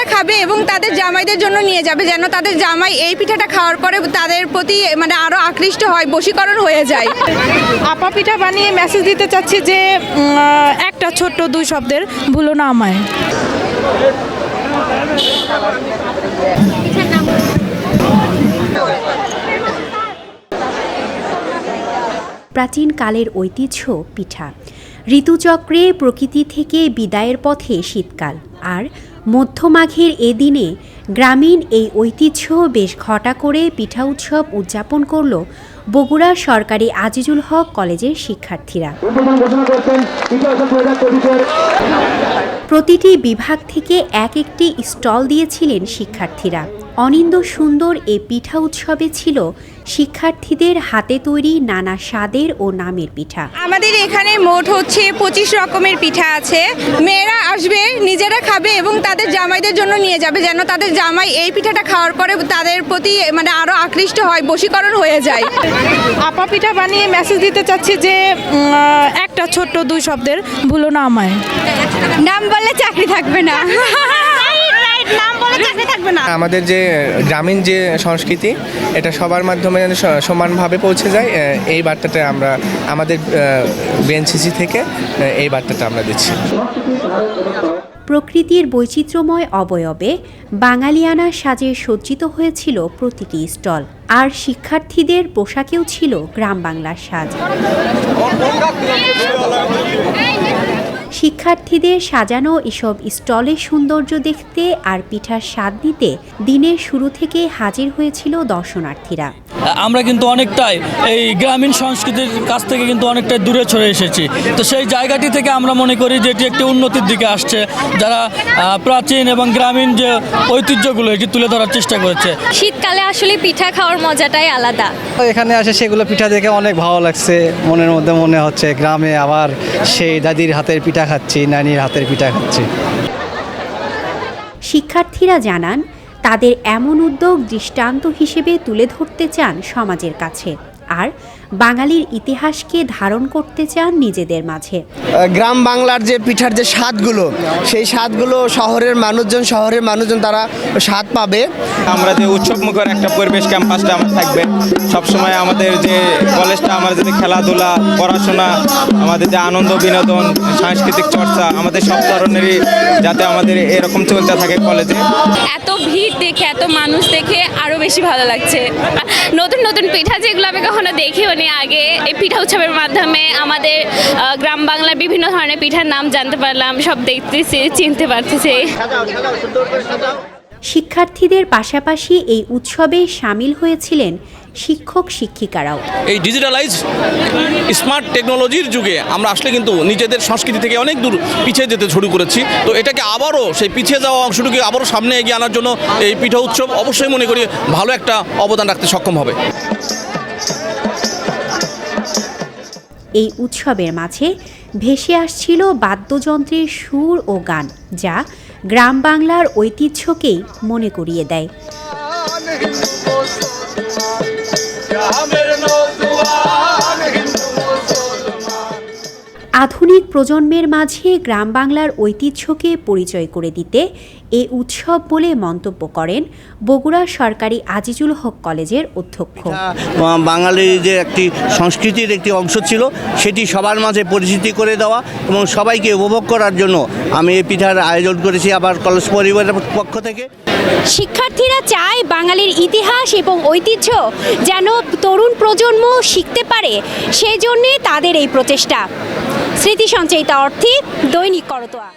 নিজেরা খাবে এবং তাদের জামাইদের জন্য নিয়ে যাবে যেন তাদের জামাই এই পিঠাটা খাওয়ার পরে তাদের প্রতি মানে আরও আকৃষ্ট হয় বশীকরণ হয়ে যায়। আপা পিঠা বানিয়ে মেসেজ দিতে চাচ্ছি যে একটা ছোট্ট দুই শব্দের ভুলো না আমায়। প্রাচীন কালের ঐতিহ্য পিঠা। ঋতুচক্রে প্রকৃতি থেকে বিদায়ের পথে শীতকাল। আর মধ্যমাঘের এ দিনে গ্রামীণ এই ঐতিহ্য বেশ ঘটা করে পিঠা উৎসব উদযাপন করল বগুড়া সরকারি আজিজুল হক কলেজের শিক্ষার্থীরা। প্রতিটি বিভাগ থেকে এক একটি স্টল দিয়েছিলেন শিক্ষার্থীরা। অনিন্দ সুন্দর এ পিঠা উৎসবে ছিল শিক্ষার্থীদের হাতে তৈরি নানা স্বাদের ও নামের পিঠা। আমাদের এখানে মোট হচ্ছে পঁচিশ রকমের পিঠা আছে। মেয়েরা আসবে নিজেরা খাবে এবং তাদের জামাইদের জন্য নিয়ে যাবে যেন তাদের জামাই এই পিঠাটা খাওয়ার পরে তাদের প্রতি মানে আরও আকৃষ্ট হয় বশীকরণ হয়ে যায়। আপা পিঠা বানিয়ে মেসেজ দিতে চাচ্ছি যে একটা ছোট্ট দুই শব্দের ভুলো না আমায়। নাম বললে চাকরি থাকবে না নাম বলে চাকরি থাকবে না আমাদের যে গ্রামীণ যে সংস্কৃতি এটা সবার মাধ্যমে যেন সমানভাবে পৌঁছে যায় এই বার্তাটা আমরা আমাদের বিএনসিসি থেকে এই বার্তাটা আমরা দিচ্ছি। প্রকৃতির বৈচিত্র্যময় অবয়বে বাঙালিয়ানা সাজে সজ্জিত হয়েছিল প্রতিটি স্টল। আর শিক্ষার্থীদের পোশাকেও ছিল গ্রাম বাংলার সাজ। শিক্ষার্থীদের সাজানো এসব স্টলের সৌন্দর্য দেখতে আর পিঠার স্বাদ নিতে দিনের শুরু থেকে হাজির হয়েছিল দর্শনার্থীরা। আমরা কিন্তু অনেকটাই এই গ্রামীণ সংস্কৃতির কাছ থেকে কিন্তু অনেকটাই দূরে সরে এসেছি। তো সেই জায়গাটি থেকে আমরা মনে করি যে এটি একটি উন্নতির দিকে আসছে। যারা প্রাচীন এবং গ্রামীণ যে ঐতিহ্যগুলো এটি তুলে ধরার চেষ্টা করেছে। শীতকালে আসলে পিঠা খাওয়ার মজাটাই আলাদা। এখানে আসে সেগুলো পিঠা দেখে অনেক ভালো লাগছে। মনের মধ্যে মনে হচ্ছে গ্রামে আবার সেই দাদির হাতের পিঠা খাচ্ছি, নানির হাতের পিঠা খাচ্ছি। শিক্ষার্থীরা জানান, তাদের এমন উদ্যোগ দৃষ্টান্ত হিসেবে তুলে ধরতে চান সমাজের কাছে। আর বাঙালির ইতিহাসকে ধারণ করতে চান নিজেদের মাঝে। গ্রাম বাংলার যে পিঠার যে স্বাদগুলো সেই স্বাদগুলো শহরের মানুষজন শহরের মানুষজন তারা স্বাদ পাবে। আমরা যে উৎসবমুখর একটা পরিবেশ ক্যাম্পাসটা আমার থাকবে সবসময় আমাদের যে কলেজটা আমাদের যে খেলাধুলা পড়াশোনা আমাদের যে আনন্দ বিনোদন সাংস্কৃতিক চর্চা আমাদের সব ধরনেরই যাতে আমাদের এরকম চলতে থাকে কলেজে। এত ভিড় দেখে এত মানুষ দেখে আরও বেশি ভালো লাগছে। নতুন নতুন পিঠা যেগুলো আমি কখনো দেখিও নি আগে এই পিঠা উৎসবের মাধ্যমে আমাদের গ্রাম বাংলার বিভিন্ন ধরনের পিঠার নাম জানতে পারলাম সব দেখতেছি চিনতে পারতেছি। শিক্ষার্থীদের পাশাপাশি এই উৎসবে সামিল হয়েছিলেন শিক্ষক শিক্ষিকারাও। এই ডিজিটালাইজ স্মার্ট টেকনোলজির যুগে আমরা আসলে কিন্তু নিজেদের সংস্কৃতি থেকে অনেক দূর পিছিয়ে যেতে শুরু করেছি। তো এটাকে আবারও সেই পিছিয়ে যাওয়া অংশটুকু আবারও সামনে এগিয়ে আনার জন্য এই পিঠা উৎসব অবশ্যই মনে করি ভালো একটা অবদান রাখতে সক্ষম হবে। এই উৎসবের মাঝে ভেসে আসছিল বাদ্যযন্ত্রের সুর ও গান, যা গ্রাম বাংলার ঐতিহ্যকেই মনে করিয়ে দেয়। আধুনিক প্রজন্মের মাঝে গ্রাম বাংলার ঐতিহ্যকে পরিচয় করে দিতে এ উৎসব বলে মন্তব্য করেন বগুড়া সরকারি আজিজুল হক কলেজের অধ্যক্ষ। বাঙালির যে একটি সংস্কৃতির একটি অংশ ছিল সেটি সবার মাঝে পরিচিতি করে দেওয়া এবং সবাইকে উপভোগ করার জন্য আমি এই পিঠার আয়োজন করেছি আবার কলেজ পরিবারের পক্ষ থেকে। শিক্ষার্থীরা চায় বাঙালির ইতিহাস এবং ঐতিহ্য যেন তরুণ প্রজন্ম শিখতে পারে সেই জন্যে তাদের এই প্রচেষ্টা। স্মৃতি সঞ্চয়িতা অর্থে দৈনিক করতোয়া।